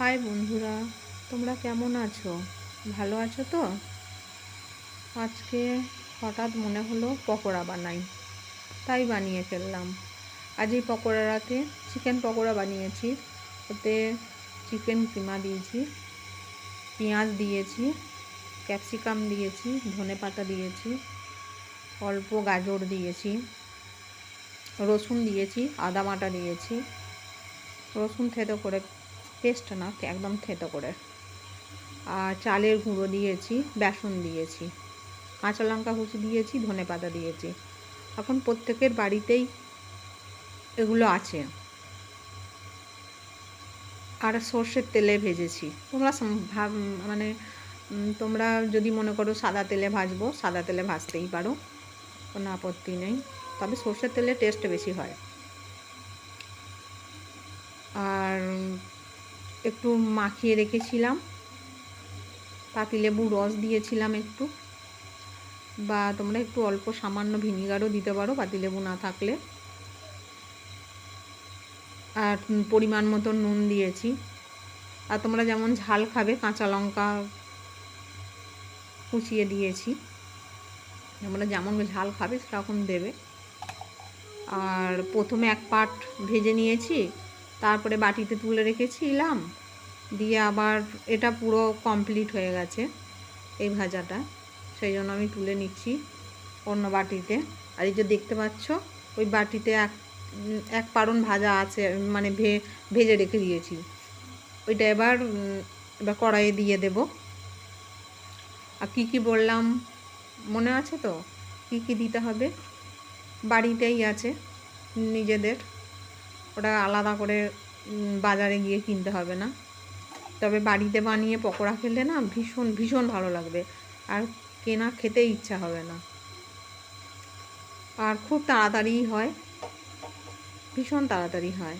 High বন্ধুরা, তোমরা কেমন আছো? ভালো আছো তো? আজকে হঠাৎ মনে হলো পকোড়া বানাই, তাই বানিয়ে ফেললাম। আজ এই পকোড়াতে চিকেন পকোড়া বানিয়েছি, ওতে চিকেন কিমা দিয়েছি, পেঁয়াজ দিয়েছি, ক্যাপসিকাম দিয়েছি, ধনে পাতা দিয়েছি, অল্প গাজর দিয়েছি, রসুন দিয়েছি, আদা বাটা দিয়েছি, রসুন থেতো করে পেস্ট না একদম থেতো করে। আর চালের গুঁড়ো দিয়েছি, বেসন দিয়েছি। কাঁচা লঙ্কা কুচি দিয়েছি, ধনে পাতা দিয়েছি। এখন প্রত্যেকের বাড়িতেই এগুলো আছে। আর সর্ষের তেলে ভেজেছি। তোমরা মানে তোমরা যদি মনে করো সাদা তেলে ভাজবো, সাদা তেলে ভাজতেই পারো। কোনো আপত্তি নেই। তবে সর্ষের তেলে টেস্ট বেশি হয়। আর একটু মাখিয়ে রেখেছিলাম। পাতিলেবু রস দিয়েছিলাম একটু। বা তোমরা একটু অল্প সামান্য ভিনিগারও দিতে পারো পাতিলেবু না থাকলে। আর পরিমাণ মতো নুন দিয়েছি। আর তোমরা যেমন ঝাল খাবে কাঁচা লঙ্কা কুচিয়ে দিয়েছি। তোমরা যেমন ঝাল খাবে সেরকম দেবে। আর প্রথমে এক পাট ভেজে নিয়েছি। তারপরে বাটিতে তুলে রেখেছিলাম। দিয়ে আবার এটা পুরো কমপ্লিট হয়ে গেছে এই ভাজাটা। সেই জন্য আমি তুলে নিচ্ছি অন্য বাটিতে। আর এই যে দেখতে পাচ্ছ, ওই বাটিতে এক এক পারণ ভাজা আছে মানে ভে, ভেজে রেখে দিয়েছি। ওইটা এবার এবার কড়াইয়ে দিয়ে দেব। আর কী কী বললাম, মনে আছে তো? কী কী দিতে হবে? বাড়িতেই আছে, নিজেদের। ওটা আলাদা করে বাজারে গিয়ে কিনতে হবে না। তবে বাড়িতে বানিয়ে পকোড়া খেলে না ভীষণ ভীষণ ভালো লাগবে। আর কেনা খেতে ইচ্ছা হবে না। আর খুব তাড়াতাড়ি হয়। ভীষণ তাড়াতাড়ি হয়।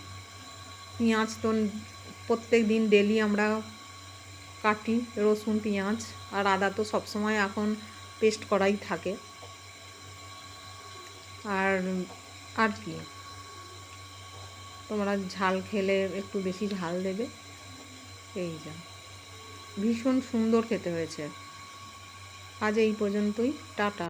পেঁয়াজ তো প্রত্যেক দিন ডেলি আমরা কাটি, রসুন, পেঁয়াজ আর আদা তো সবসময় এখন পেস্ট করাই থাকে। আর আর কি? তোমরা ঝাল খেলে একটু বেশি ঝাল দেবে। এই যা। ভীষণ সুন্দর খেতে হয়েছে। আজ এই পর্যন্তই। টাটা।